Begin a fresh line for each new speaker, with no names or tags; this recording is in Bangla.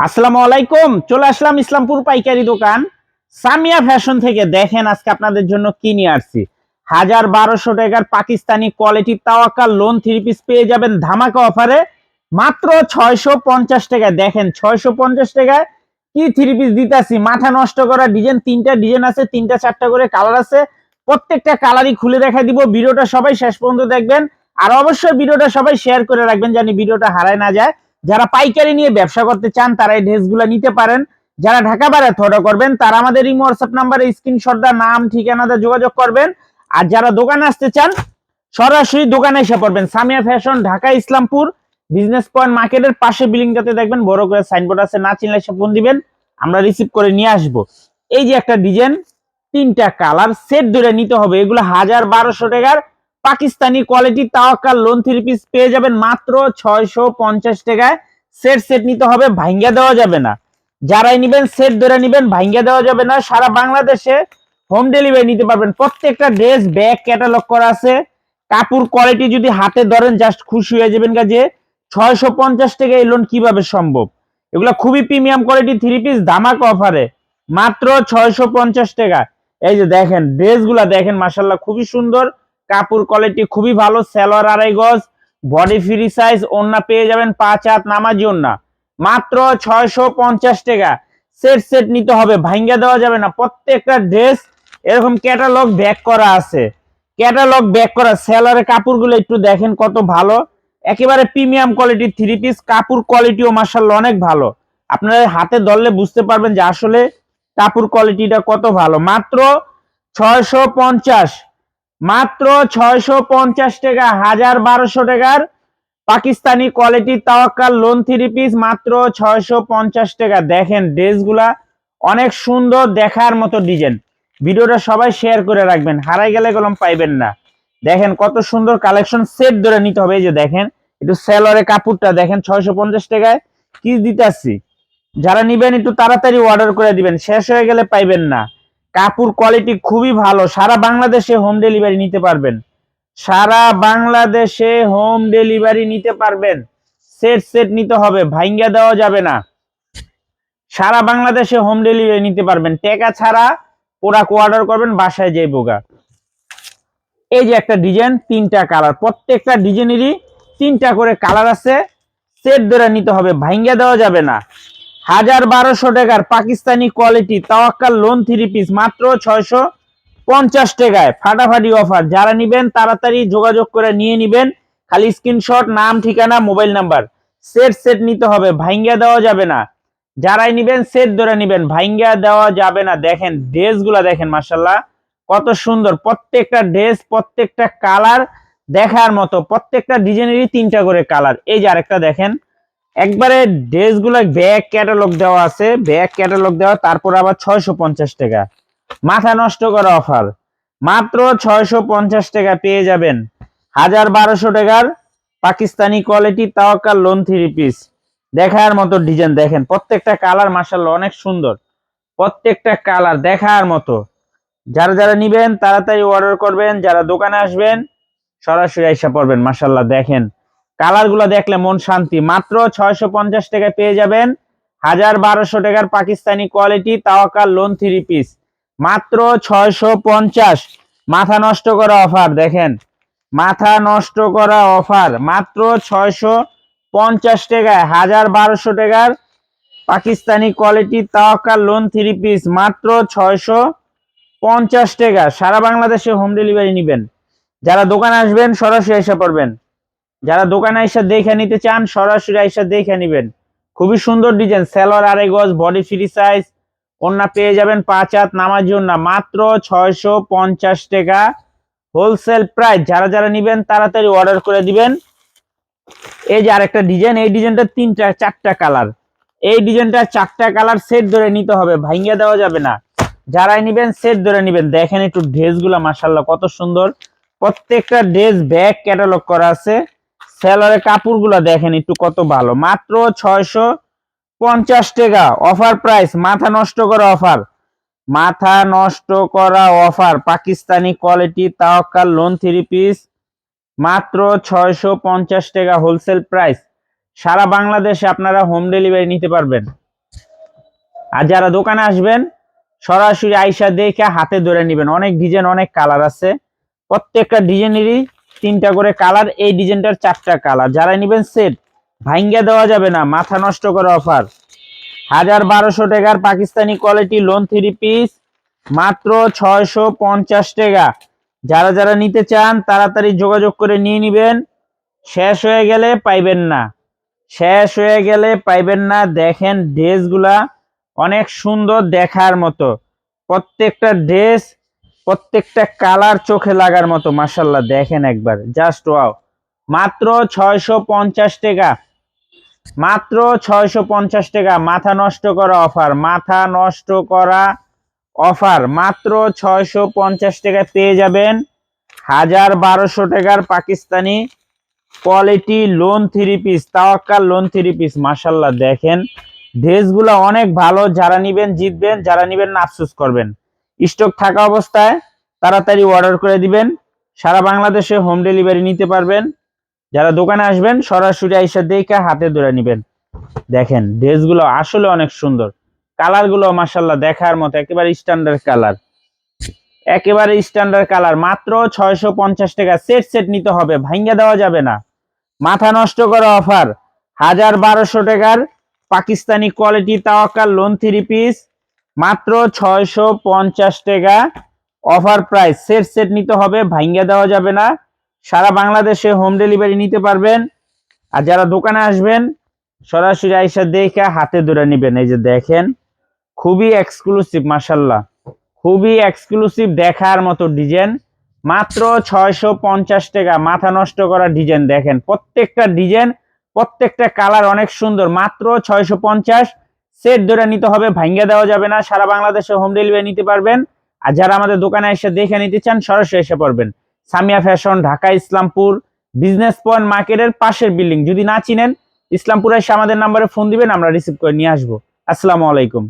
আসসালামু আলাইকুম, চলে আসলাম ইসলামপুর পাইকারি দোকান। সামিয়া ফ্যাশন থেকে দেখেন আজকে আপনাদের জন্য কি নিয়ে আসছি। হাজার বারোশো টাকার Pakistani quality Tawakkal lawn three piece পেয়ে যাবেন ধামাকা অফারে। মাত্র ছয়শো পঞ্চাশ টাকা দেখেন ছয়শো পঞ্চাশ টাকায় কি থ্রি পিস দিতেছি। মাথা নষ্ট করা ডিজাইন, তিনটা ডিজাইন আছে, তিনটা চারটা করে কালার আছে। প্রত্যেকটা কালারই খুলে দেখা দিব, ভিডিওটা সবাই শেষ পর্যন্ত দেখবেন। আর অবশ্যই ভিডিওটা সবাই শেয়ার করে রাখবেন জানি ভিডিওটা হারায় না যায়। যারা পাইকারি নিয়ে ব্যবসা করতে চান, তারা এই ড্রেসগুলো নিতে পারেন। যারা ঢাকা বাইরে থটো করবেন, তারা আমাদের এই হোয়াটসঅ্যাপ নাম্বারে স্ক্রিনশট দা নাম ঠিকানাতে যোগাযোগ করবেন। আর যারা দোকানে আসতে চান, সরাসরি দোকানে এসে পড়বেন। Samia fashion Dhaka, Islampur business point মার্কেটের পাশে বিল্ডিংটাতে দেখবেন, বড় করে সাইনবোর্ড আছে, না চিনলে এসে ফোন দিবেন। আমরা রিসিভ করে নিয়ে আসব। এই যে একটা ডিজাইন তিনটা কালার সেট ধরে নিতে হবে। এগুলো হাজার বারোশো টাকার Pakistani quality Tawakkal lawn three piece পেয়ে যাবেন মাত্র ছয়শো পঞ্চাশ টাকায়। সেট সেট নিতে হবে ভাঙ্গা দেওয়া যাবে না। যারাই নিবেন সেট ধরে নিবেন ভাঙ্গা দেওয়া যাবে না। সারা বাংলাদেশে হোম ডেলিভারি নিতে পারবেন। প্রত্যেকটা ড্রেস ব্যাগ ক্যাটালগ করা আছে। কাপড় কোয়ালিটি যদি হাতে ধরেন জাস্ট খুশি হয়ে যাবেন কাজে ছয়শো পঞ্চাশ টাকা এই লোন কীভাবে সম্ভব? এগুলো খুবই প্রিমিয়াম কোয়ালিটি থ্রি পিস ধামাক অফারে মাত্র ছয়শো পঞ্চাশ টাকা এই যে দেখেন ড্রেসগুলা দেখেন মাসাল্লাহ খুবই সুন্দর। কাপড় কোয়ালিটি খুবই ভালো, সেলোয়ার আড়াই গজ বডি ফ্রি সাইজ ওন্না পেয়ে যাবেন পাঁচ হাত নামাজি ওন্না মাত্র ছয়শো পঞ্চাশ টাকা। সেট সেট নিতে হবে, ভাঙ্গা দেওয়া যাবে না। প্রত্যেকটা ড্রেস এরকম ক্যাটালগ ব্যাক করা আছে। ক্যাটালগ ব্যাক করা সেলারের কাপড়গুলো একটু দেখেন কত ভালো। একেবারে প্রিমিয়াম কোয়ালিটির থ্রি পিস কাপড় কোয়ালিটিও মার্শাল অনেক ভালো। আপনারা হাতে ধরলে বুঝতে পারবেন যে আসলে কাপড় কোয়ালিটিটা কত ভালো। মাত্র ছয়শো পঞ্চাশ। মাত্র ছয়শো পঞ্চাশ টাকা, হাজার বারোশো টাকার Pakistani quality Tawakkal lawn three piece মাত্র ছয়শো পঞ্চাশ টাকা। দেখেন ড্রেসগুলা অনেক সুন্দর দেখার মতো ডিজাইন ভিডিওটা সবাই শেয়ার করে রাখবেন, হারাই গেলে কলম পাইবেন না। দেখেন কত সুন্দর কালেকশন সেট ধরে নিতে হবে, এই যে দেখেন, একটু সেলরের কাপড়টা দেখেন, ছয়শো পঞ্চাশ টাকায় কি দিতেছি যারা নিবেন একটু তাড়াতাড়ি অর্ডার করে দিবেন, শেষ হয়ে গেলে পাইবেন না। কাপড় কোয়ালিটি খুবই ভালো। সারা বাংলাদেশে হোম ডেলিভারি নিতে পারবেন। সারা বাংলাদেশে হোম ডেলিভারি নিতে পারবেন। সেট সেট নিতে হবে ভাইঙ্গা দেওয়া যাবে না। সারা বাংলাদেশে হোম ডেলিভারি নিতে পারবেন। টেকা ছাড়া প্রোডাক্ট অর্ডার করবেন, বাসায় যেই বোগা। এই যে একটা ডিজাইন তিনটা কালার প্রত্যেকটা ডিজাইনেরই তিনটা করে কালার আছে। সেট ধরে নিতে হবে ভাইঙ্গা দেওয়া যাবে না। হাজার বারোশো টাকার Pakistani quality Tawakkal lawn three piece মাত্র ছয়শো পঞ্চাশ টাকায়। ফাটাফাটি অফার যারা নিবেন, তাড়াতাড়ি যোগাযোগ করে নিয়ে নিবেন। খালি স্ক্রিনশট নাম, ঠিকানা মোবাইল নাম্বার সেট সেট নিতে হবে, ভাইঙ্গা দেওয়া যাবে না। যারাই নিবেন সেট ধরে নিবেন ভাঙ্গা দেওয়া যাবে না। দেখেন ড্রেসগুলা দেখেন মাসাল্লাহ কত সুন্দর। প্রত্যেকটা ড্রেস প্রত্যেকটা কালার দেখার মতো, প্রত্যেকটা ডিজাইনেরই তিনটা করে কালার এই যে আরেকটা দেখেন। একবারে ড্রেসগুলো ব্যাগ ক্যাটালগ দেওয়া আছে ব্যাগ ক্যাটালগ দেওয়া, তারপর আবার ছয়শো পঞ্চাশ টাকা। মাথা নষ্ট করা অফার মাত্র ছয়শো পঞ্চাশ টাকা পেয়ে যাবেন। হাজার বারোশো টাকার Pakistani quality Tawakkal lawn three piece দেখার মতো ডিজাইন দেখেন, প্রত্যেকটা কালার মাসাল্লাহ অনেক সুন্দর। প্রত্যেকটা কালার দেখার মতো। যারা যারা নিবেন, তাড়াতাড়ি অর্ডার করবেন, যারা দোকানে আসবেন, সরাসরি আইসা পড়বেন মাসাল্লাহ দেখেন। কালারগুলো দেখলে মন শান্তি। মাত্র ছয়শো পঞ্চাশ টাকায় পেয়ে যাবেন হাজার বারোশো টাকার Pakistani quality Tawakkal lawn three piece মাত্র ছয়শো পঞ্চাশ। মাথা নষ্ট করা অফার দেখেন। মাথা নষ্ট করা অফার মাত্র ছয়শো পঞ্চাশ টাকায় হাজার বারোশো টাকার Pakistani quality Tawakkal lawn three piece মাত্র ছয়শো পঞ্চাশ টাকা। সারা বাংলাদেশে হোম ডেলিভারি নেবেন। যারা দোকানে আসবেন, সরাসরি এসে পড়বেন। যারা দোকানে এসে দেখে নিতে চান, সরাসরি এসে দেখে নিবেন। খুবই সুন্দর ডিজাইন, সেলর আড়াই গজ বডি ফ্রি সাইজ ওন্না পেয়ে যাবেন পাঁচ হাত নামার জন্য। মাত্র ছয়শো পঞ্চাশ টাকা হোলসেল প্রাইস যারা যারা নিবেন, তাড়াতাড়ি অর্ডার করে দিবেন। এই যে আরেকটা ডিজাইন, এই ডিজাইনটা তিনটা, চারটা কালার এই ডিজাইনটা চারটা কালার সেট ধরে নিতে হবে ভাঙ্গা দেওয়া যাবে না। যারাই নিবেন সেট ধরে নিবেন। দেখেন একটু ড্রেসগুলো মাসাল্লাহ কত সুন্দর। প্রত্যেকটা ড্রেস ব্যাগ ক্যাটালগ করা আছে। সেলারের কাপড়গুলো দেখেন একটু কত ভালো। মাত্র ছয়শো পঞ্চাশ টাকা অফার প্রাইস, মাথা নষ্ট করা অফার। মাথা নষ্ট করা offer, Pakistani quality Tawakkal lawn three piece, মাত্র ছয়শো পঞ্চাশ টাকা হোলসেল প্রাইস। সারা বাংলাদেশে আপনারা হোম ডেলিভারি নিতে পারবেন। আর যারা দোকানে আসবেন, সরাসরি আইসা দেখে হাতে ধরে নেবেন। অনেক ডিজাইন, অনেক কালার আছে। প্রত্যেকটা ডিজাইনেরই তিনটা করে কালার, এই ডিজাইনটার চারটা কালার। যারা নেবেন সেট ভাঙ্গা দেওয়া যাবে না, মাথা নষ্ট করে অফার হাজার বারোশো টাকার Pakistani quality lawn three piece মাত্র ছয়শো পঞ্চাশ টাকা। যারা যারা নিতে চান, তাড়াতাড়ি যোগাযোগ করে নিয়ে নিবেন। শেষ হয়ে গেলে পাইবেন না। শেষ হয়ে গেলে পাইবেন না। দেখেন ড্রেসগুলা অনেক সুন্দর দেখার মতো। প্রত্যেকটা ড্রেস প্রত্যেকটা কালার চোখে লাগার মতো মাসাল্লাহ দেখেন একবার। জাস্ট ওয়াও মাত্র ছয়শো পঞ্চাশ টাকা। মাত্র ছয়শো পঞ্চাশ টাকা। মাথা নষ্ট করা অফার। মাথা নষ্ট করা অফার। মাত্র ছয়শো পঞ্চাশ টাকা পেয়ে যাবেন হাজার বারোশো টাকার Pakistani quality lawn three piece Tawakkal lawn three piece মাসাল্লাহ দেখেন। ড্রেসগুলো অনেক ভালো। যারা নিবেন, জিতবেন, যারা নিবেন, না, আফসোস করবেন। স্টক থাকা অবস্থায় তাড়াতাড়ি অর্ডার করে দিবেন। সারা বাংলাদেশে হোম ডেলিভারি নিতে পারবেন। যারা দোকানে আসবেন, সরাসরি আইসা দেখে হাতে ধরে নিবেন। দেখেন ড্রেসগুলো আসলে অনেক সুন্দর। কালারগুলো মাসাল্লাহ দেখার মতো, একেবারে স্ট্যান্ডার্ড কালার একেবারে স্ট্যান্ডার্ড কালার মাত্র ছয়শো পঞ্চাশ টাকা। সেট সেট নিতে হবে, ভাঙ্গা দেওয়া যাবে না। মাথা নষ্ট করা অফার হাজার বারোশো টাকার Pakistani quality Tawakkal lawn three piece মাত্র ছয়শো পঞ্চাশ টাকা অফার প্রাইস। সেট সেট নিতে হবে ভাঙ্গা দেওয়া যাবে না। সারা বাংলাদেশে হোম ডেলিভারি নিতে পারবেন। আর যারা দোকানে আসবেন, সরাসরি আইসা দেখে হাতে ধরে নেবেন। এই যে দেখেন, খুবই এক্সক্লুসিভ মাসাল্লাহ খুবই এক্সক্লুসিভ দেখার মতো ডিজাইন মাত্র ছয়শো পঞ্চাশ টাকা, মাথা নষ্ট করা ডিজাইন দেখেন, প্রত্যেকটা ডিজাইন প্রত্যেকটা কালার অনেক সুন্দর। মাত্র ছয়শো পঞ্চাশ সেট ধরে নিতে হবে ভাঙ্গা দেওয়া যাবে না, সারা বাংলাদেশে হোম ডেলিভারি নিতে পারবেন। আর যারা আমাদের দোকানে এসে দেখে নিতে চান, সরাসরি এসে পড়বেন। Samia fashion Dhaka, Islampur business point মার্কেটের পাশের বিল্ডিং যদি না চিনেন, ইসলামপুরে এসে আমাদের নাম্বারে ফোন দিবেন, আমরা রিসিভ করে নিয়ে আসব। আসসালামু আলাইকুম।